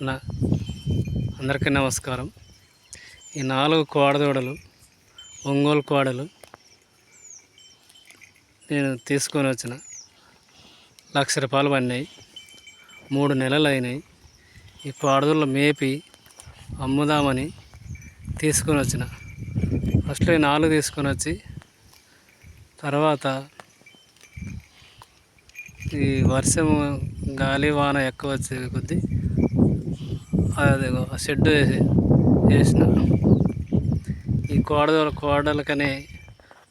అన్న అందరికీ నమస్కారం. ఈ నాలుగు కోడదూడలు ఒంగోలు కోడలు నేను తీసుకొని వచ్చిన లక్ష రూపాయలు పడినాయి. మూడు నెలలు అయినాయి. ఈ కోడదూడలు మేపి అమ్ముదామని తీసుకొని వచ్చిన. ఫస్ట్ ఈ నాలుగు తీసుకొని వచ్చి తర్వాత ఈ వర్షం గాలి వాన ఎక్కువ వచ్చే కొద్దీ అది షెడ్ వేసి వేసిన. ఈ కోడలు కోడలకనే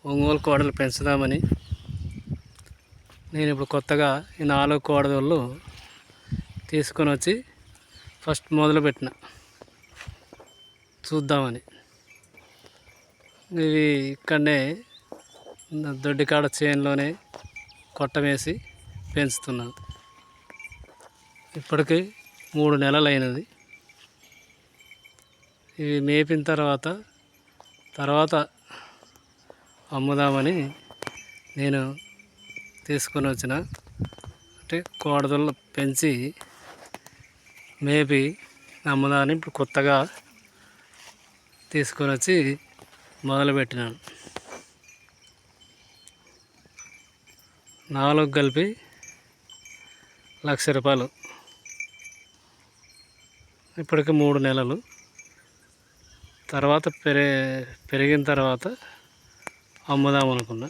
ఒంగోలు కోడలు పెంచుదామని నేను ఇప్పుడు కొత్తగా ఈ నాలుగు కోడలు తీసుకొని వచ్చి ఫస్ట్ మొదలుపెట్టిన. చూద్దామని. ఇవి ఇక్కడనే దొడ్డికాడ చేనులోనే కొట్టమేసి పెంచుతున్నాను. ఇప్పటికీ మూడు నెలలు అయినది ఇవి మేపిన తర్వాత తర్వాత అమ్ముదామని నేను తీసుకొని వచ్చిన. అంటే కోడదలు పెంచి మేపి అమ్ముదామని ఇప్పుడు కొత్తగా తీసుకొని వచ్చి మొదలుపెట్టినాను. నాలుగు కలిపి లక్ష రూపాయలు. ఇప్పటికి మూడు నెలలు. తర్వాత పెరి పెరిగిన తర్వాత అమ్ముదాం అనుకున్నా.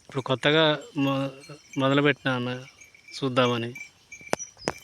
ఇప్పుడు కొత్తగా మొ మొదలుపెట్టినా అన్న చూద్దామని.